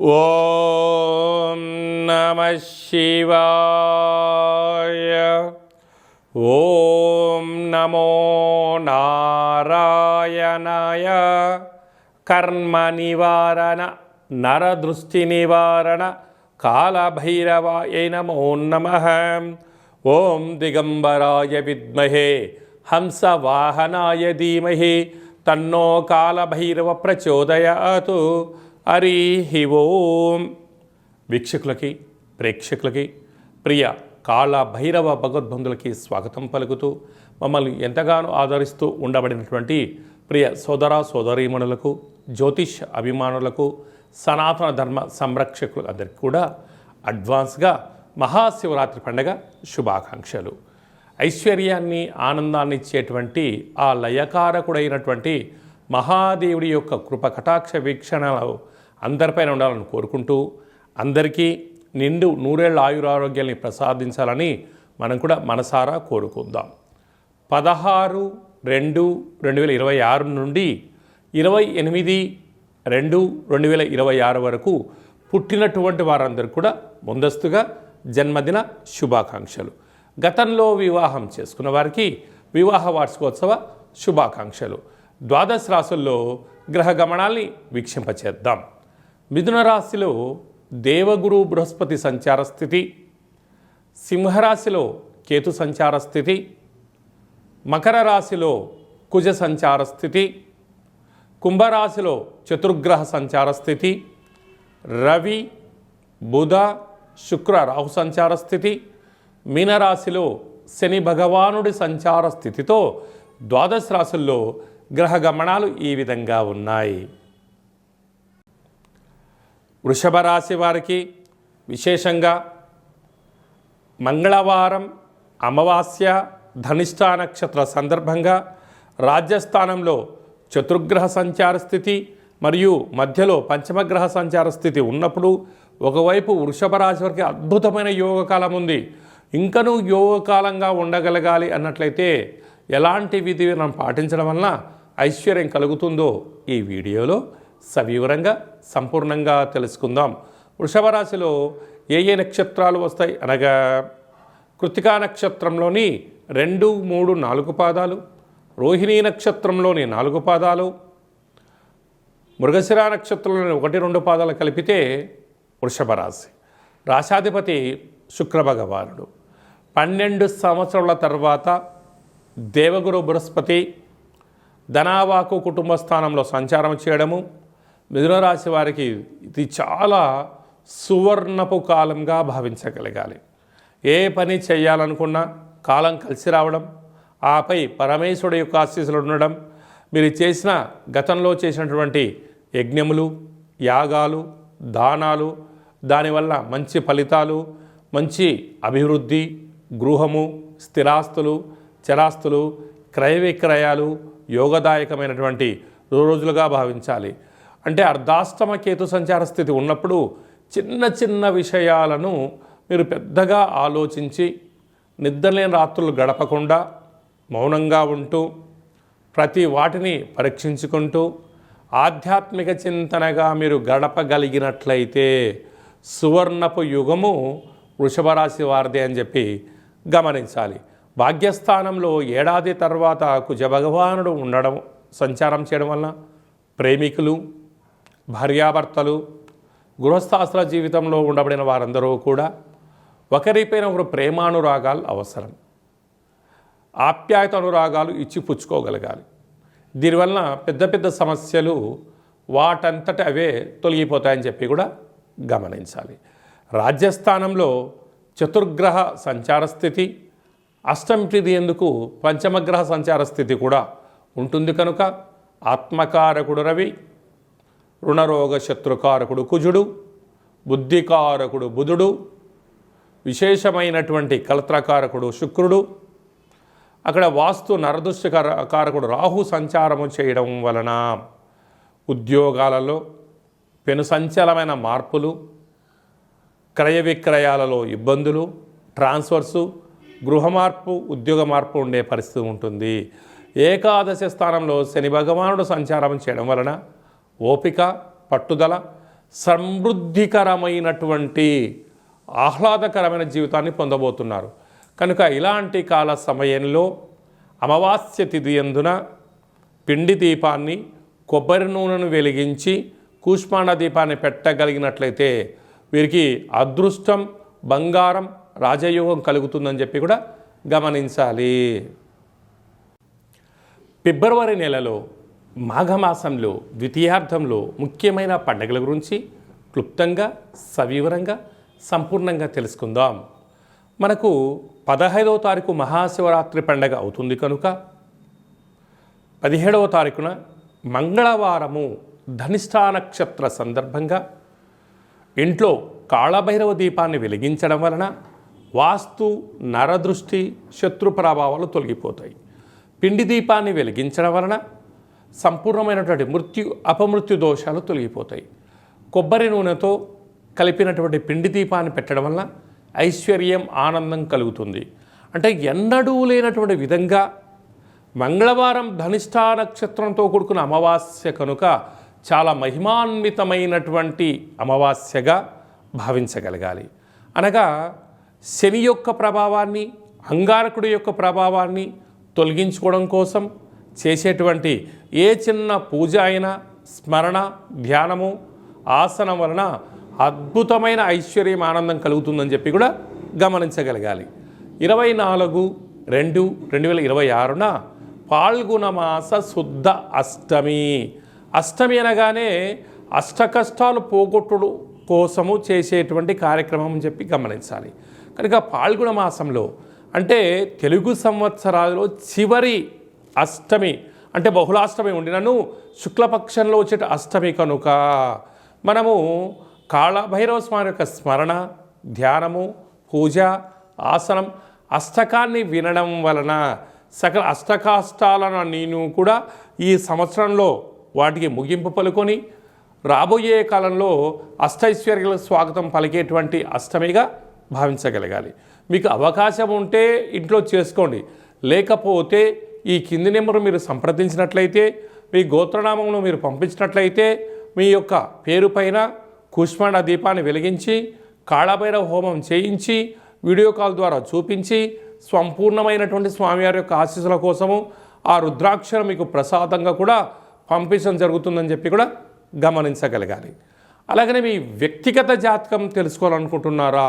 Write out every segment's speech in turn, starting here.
ఓం నమ శివాయ. ఓం నమో నారాయణాయ. కర్మ నివారణ నరదృష్టి నివారణ కాళభైరవాయ నమో నమ. ఓం దిగంబరాయ విద్మహే హంసవాహనాయ ధీమహి తన్నో కాళభైరవ ప్రచోదయాతు. హరి ఓం. వీక్షకులకి ప్రేక్షకులకి ప్రియ కాళ భైరవ భగవద్బంధులకి స్వాగతం పలుకుతూ మమ్మల్ని ఎంతగానో ఆదరిస్తూ ఉండబడినటువంటి ప్రియ సోదర సోదరీమణులకు జ్యోతిష్ అభిమానులకు సనాతన ధర్మ సంరక్షకులు అందరికీ కూడా అడ్వాన్స్గా మహాశివరాత్రి పండగ శుభాకాంక్షలు. ఐశ్వర్యాన్ని ఆనందాన్ని ఇచ్చేటువంటి ఆ లయకారకుడైనటువంటి మహాదేవుడి యొక్క కృప కటాక్ష వీక్షణలో అందరిపైన ఉండాలని కోరుకుంటూ అందరికీ నిండు నూరేళ్ళ ఆయురారోగ్యాన్ని ప్రసాదించాలని మనం కూడా మనసారా కోరుకుందాం. పదహారు రెండు రెండు వేల ఇరవై ఆరు నుండి ఇరవై ఎనిమిది రెండు రెండు వేల ఇరవై ఆరు వరకు పుట్టినటువంటి వారందరూ కూడా ముందస్తుగా జన్మదిన శుభాకాంక్షలు. గతంలో వివాహం చేసుకున్న వారికి వివాహ వార్షికోత్సవ శుభాకాంక్షలు. ద్వాదశ రాసుల్లో గ్రహ గమనాల్ని వీక్షింపచేద్దాం. మిథున రాశిలో దేవగురు బృహస్పతి సంచార స్థితి సింహరాశిలో కేతు సంచార స్థితి మకర రాశిలో కుజ సంచార స్థితి కుంభరాశిలో చతుర్గ్రహ సంచార స్థితి రవి బుధ శుక్ర రాహు సంచార స్థితి మీనరాశిలో శని భగవానుడి సంచార స్థితితో ద్వాదశ రాశుల్లో గ్రహ గమనాలు ఈ విధంగా ఉన్నాయి. వృషభ రాశి వారికి విశేషంగా మంగళవారం అమావాస్య ధనిష్టా నక్షత్ర సందర్భంగా రాజ్యస్థానంలో చతుర్గ్రహ సంచార స్థితి మరియు మధ్యలో పంచమగ్రహ సంచార స్థితి ఉన్నప్పుడు ఒకవైపు వృషభ రాశి వారికి అద్భుతమైన యోగకాలం ఉంది. ఇంకనూ యోగకాలంగా ఉండగలగాలి అన్నట్లయితే ఎలాంటి విధి మనం పాటించడం వలన ఐశ్వర్యం కలుగుతుందో ఈ వీడియోలో సవివరంగా సంపూర్ణంగా తెలుసుకుందాం. వృషభ రాశిలో ఏ ఏ నక్షత్రాలు వస్తాయి? అనగా కృతికా నక్షత్రంలోని రెండు మూడు నాలుగు పాదాలు రోహిణీ నక్షత్రంలోని నాలుగు పాదాలు మృగశిర నక్షత్రంలోని ఒకటి రెండు పాదాలు కలిపితే వృషభ రాశి. రాశాధిపతి శుక్రభగవానుడు పన్నెండు సంవత్సరాల తర్వాత దేవగురు బృహస్పతి ధనావాకు కుటుంబ స్థానంలో సంచారం చేయడము మిథున రాశి వారికి ఇది చాలా సువర్ణపు కాలంగా భావించగలగాలి. ఏ పని చేయాలనుకున్నా కాలం కలిసి రావడం ఆపై పరమేశ్వరుడు యొక్క ఆశీస్సులు ఉండడం మీరు చేసిన గతంలో చేసినటువంటి యజ్ఞములు యాగాలు దానాలు దానివల్ల మంచి ఫలితాలు మంచి అభివృద్ధి గృహము స్థిరాస్తులు చరాస్తులు క్రయ విక్రయాలు యోగదాయకమైనటువంటి రోజులుగా భావించాలి. అంటే అర్ధాష్టమ కేతు సంచార స్థితి ఉన్నప్పుడు చిన్న చిన్న విషయాలను మీరు పెద్దగా ఆలోచించి నిద్రలేని రాత్రులు గడపకుండా మౌనంగా ఉంటూ ప్రతి వాటిని పరీక్షించుకుంటూ ఆధ్యాత్మిక చింతనగా మీరు గడపగలిగినట్లయితే సువర్ణపు యుగము వృషభరాశి వారిదే అని చెప్పి గమనించాలి. భాగ్యస్థానంలో ఏడాది తర్వాత కుజ భగవానుడు ఉండడం సంచారం చేయడం వలన ప్రేమికులు భార్యాభర్తలు గృహస్థాస్త్ర జీవితంలో ఉండబడిన వారందరూ కూడా ఒకరిపైన ఒకరు ప్రేమానురాగాలు అవసరం. ఆప్యాయత అనురాగాలు ఇచ్చి పుచ్చుకోగలగాలి. దీనివలన పెద్ద పెద్ద సమస్యలు వాటంతట అవే తొలగిపోతాయని చెప్పి కూడా గమనించాలి. రాజ్యస్థానంలో చతుర్గ్రహ సంచార స్థితి అష్టమిటిది ఎందుకు పంచమగ్రహ సంచార స్థితి కూడా ఉంటుంది కనుక ఆత్మకారకుడు రవి రుణరోగ శత్రుకారకుడు కుజుడు బుద్ధికారకుడు బుధుడు విశేషమైనటువంటి కలత్రకారకుడు శుక్రుడు. అక్కడ వాస్తు నరదృష్టి కారకుడు రాహు సంచారము చేయడం వలన ఉద్యోగాలలో పెను సంచలమైన మార్పులు క్రయ విక్రయాలలో ఇబ్బందులు ట్రాన్స్ఫర్సు గృహ మార్పు ఉద్యోగ మార్పు ఉండే పరిస్థితి ఉంటుంది. ఏకాదశి స్థానంలో శని భగవానుడు సంచారం చేయడం వలన ఓపిక పట్టుదల సమృద్ధికరమైనటువంటి ఆహ్లాదకరమైన జీవితాన్ని పొందబోతున్నారు. కనుక ఇలాంటి కాల సమయంలో అమావాస్య తిథి ఎందున పిండి దీపాన్ని కొబ్బరి నూనెను వెలిగించి కూష్మాండ దీపాన్ని పెట్టగలిగినట్లయితే వీరికి అదృష్టం బంగారం రాజయోగం కలుగుతుందని చెప్పి కూడా గమనించాలి. ఫిబ్రవరి నెలలో మాఘమాసంలో ద్వితీయార్థంలో ముఖ్యమైన పండుగల గురించి క్లుప్తంగా సవివరంగా సంపూర్ణంగా తెలుసుకుందాం. మనకు పదహైదవ తారీఖు మహాశివరాత్రి పండగ అవుతుంది కనుక పదిహేడవ తారీఖున మంగళవారము ధనిష్టా నక్షత్ర సందర్భంగా ఇంట్లో కాళభైరవ దీపాన్ని వెలిగించడం వలన వాస్తు నరదృష్టి శత్రు ప్రభావాలు తొలగిపోతాయి. పిండి దీపాన్ని వెలిగించడం వలన సంపూర్ణమైనటువంటి మృత్యు అపమృత్యు దోషాలు తొలగిపోతాయి. కొబ్బరి నూనెతో కలిపినటువంటి పిండి దీపాన్ని పెట్టడం వల్ల ఐశ్వర్యం ఆనందం కలుగుతుంది. అంటే ఎన్నడూ లేనటువంటి విధంగా మంగళవారం ధనిష్టా నక్షత్రంతో కూడుకున్న అమావాస్య కనుక చాలా మహిమాన్వితమైనటువంటి అమావాస్యగా భావించగలగాలి. అనగా శని యొక్క ప్రభావాన్ని అంగారకుడి యొక్క ప్రభావాన్ని తొలగించుకోవడం కోసం చేసేటువంటి ఏ చిన్న పూజ అయినా స్మరణ ధ్యానము ఆసనం వలన అద్భుతమైన ఐశ్వర్యం ఆనందం కలుగుతుందని చెప్పి కూడా గమనించగలగాలి. ఇరవై నాలుగు రెండు రెండు వేల ఇరవై ఆరున పాల్గొన మాస శుద్ధ అష్టమి. అష్టమి అనగానే అష్ట కష్టాలు పోగొట్టుడు కోసము చేసేటువంటి కార్యక్రమం అని చెప్పి గమనించాలి. కనుక పాల్గొన మాసంలో అంటే తెలుగు సంవత్సరాలలో చివరి అష్టమి. అంటే బహుళాష్టమి ఉండినను శుక్లపక్షంలో వచ్చేట అష్టమి కనుక. మనము కాళభైరవ స్వామి యొక్క స్మరణ ధ్యానము పూజ ఆసనం అష్టకాన్ని వినడం వలన సకల అష్టకాష్టాలను నేను కూడా ఈ సంవత్సరంలో వాటికి ముగింపు పలుకొని రాబోయే కాలంలో అష్టైశ్వర్యాలకు స్వాగతం పలికేటువంటి అష్టమిగా భావించగలగాలి. మీకు అవకాశం ఉంటే ఇంట్లో చేసుకోండి. లేకపోతే ఈ కింది నెంబర్ మీరు సంప్రదించినట్లయితే మీ గోత్రనామంలో మీరు పంపించినట్లయితే మీ యొక్క పేరు పైన కుష్మాండ దీపాన్ని వెలిగించి కాళభైరవ హోమం చేయించి వీడియో కాల్ ద్వారా చూపించి సంపూర్ణమైనటువంటి స్వామివారి యొక్క ఆశీస్సుల కోసము ఆ రుద్రాక్షరం మీకు ప్రసాదంగా కూడా పంపించడం జరుగుతుందని చెప్పి కూడా గమనించగలగాలి. అలాగనే మీ వ్యక్తిగత జాతకం తెలుసుకోవాలనుకుంటున్నారా?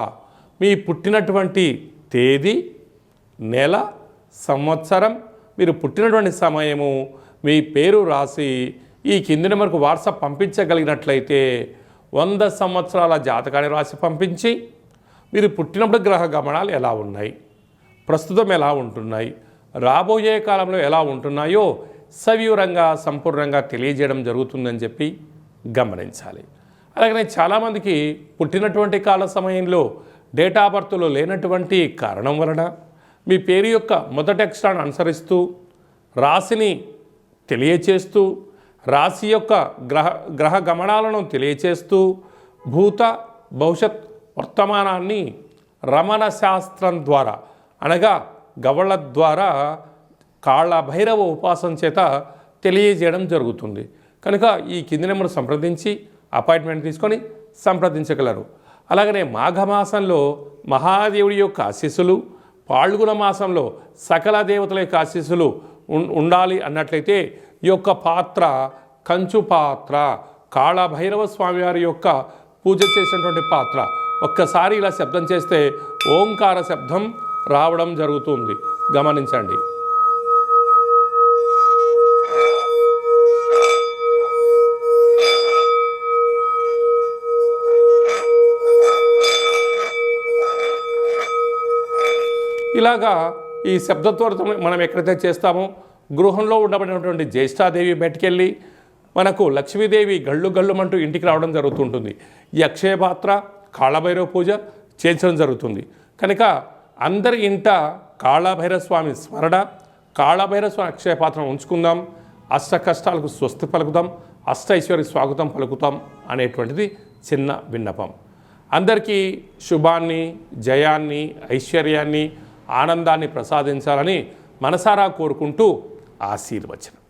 మీ పుట్టినటువంటి తేదీ నెల సంవత్సరం మీరు పుట్టినటువంటి సమయము మీ పేరు రాసి ఈ కింది నెంబర్కు వాట్సాప్ పంపించగలిగినట్లయితే వంద సంవత్సరాల జాతకాన్ని రాసి పంపించి మీరు పుట్టినప్పుడు గ్రహ గమనాలు ఎలా ఉన్నాయి? ప్రస్తుతం ఎలా ఉంటున్నాయి? రాబోయే కాలంలో ఎలా ఉంటున్నాయో సవివరంగా సంపూర్ణంగా తెలియజేయడం జరుగుతుందని చెప్పి గమనించాలి. అలాగనే చాలామందికి పుట్టినటువంటి కాల సమయంలో డేటా బర్త్లో లేనటువంటి కారణం వలన మీ పేరు యొక్క మొదటి అక్షరాన్ని అనుసరిస్తూ రాశిని తెలియచేస్తూ రాశి యొక్క గ్రహ గ్రహ గమనాలను తెలియచేస్తూ భూత భవిష్యత్ వర్తమానాన్ని రమణ శాస్త్రం ద్వారా అనగా గవళ ద్వారా కాళ్ళ భైరవ ఉపాసన చేత తెలియజేయడం జరుగుతుంది. కనుక ఈ కింది నెంబర్ సంప్రదించి అపాయింట్మెంట్ తీసుకొని సంప్రదించగలరు. అలాగనే మాఘమాసంలో మహాదేవుడి యొక్క ఆశీస్సులు పాల్గొన మాసంలో సకల దేవతల యొక్క ఆశీస్సులు ఉం- ఉండాలి అన్నట్లయితే ఈ యొక్క పాత్ర కంచు పాత్ర కాళభైరవ స్వామివారి యొక్క పూజ చేసినటువంటి పాత్ర. ఒక్కసారి ఇలా శబ్దం చేస్తే ఓంకార శబ్దం రావడం జరుగుతుంది. గమనించండి. ఇలాగా ఈ శబ్దత్వరతో మనం ఎక్కడైతే చేస్తామో గృహంలో ఉండబడినటువంటి జ్యేష్ఠాదేవి బయటికెళ్ళి మనకు లక్ష్మీదేవి గళ్ళు గళ్ళుమంటూ ఇంటికి రావడం జరుగుతుంటుంది. ఈ అక్షయ పాత్ర కాళభైరవ పూజ చేయించడం జరుగుతుంది. కనుక అందరి ఇంట కాళభైరవ స్వామి స్మరణ కాళభైరవ స్వామి అక్షయ పాత్రను ఉంచుకుందాం అష్ట కష్టాలకు స్వస్తి పలుకుతాం అష్ట ఐశ్వర్య స్వాగతం పలుకుతాం అనేటువంటిది చిన్న విన్నపం. అందరికీ శుభాన్ని జయాన్ని ఐశ్వర్యాన్ని ఆనందాన్ని ప్రసాదించాలని మనసారా కోరుకుంటూ ఆశీర్వచనం.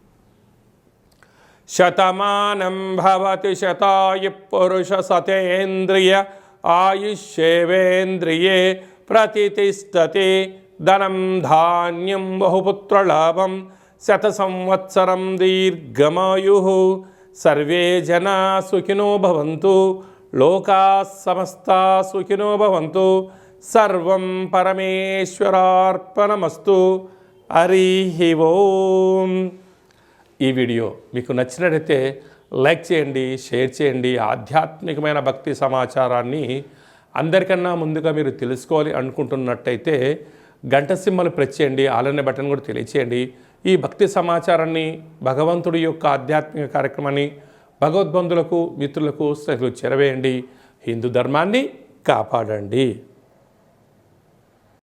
శతమానం భవతి శతాయు పురుష సతేంద్రియ ఆయుష్యేవేంద్రియే ప్రతిష్టతి ధనం ధాన్యం బహుపుత్రలాభం శత సంవత్సరం దీర్ఘమాయు. సర్వే జనా సుఖినో భవంతు లోకా సమస్త సుఖినో భవంతు సర్వం పరమేశ్వరార్పణమస్తు. హరి ఓం. ఈ వీడియో మీకు నచ్చినట్లయితే లైక్ చేయండి షేర్ చేయండి. ఆధ్యాత్మికమైన భక్తి సమాచారాన్ని అందరికన్నా ముందుగా మీరు తెలుసుకోవాలి అనుకుంటున్నట్టయితే గంట సింహలు ప్రెస్ చేయండి ఆలనే బటన్ కూడా తెలియచేయండి. ఈ భక్తి సమాచారాన్ని భగవంతుడి యొక్క ఆధ్యాత్మిక కార్యక్రమాన్ని భగవద్బంధులకు మిత్రులకు సహులు చెరవేయండి. హిందూ ధర్మాన్ని కాపాడండి.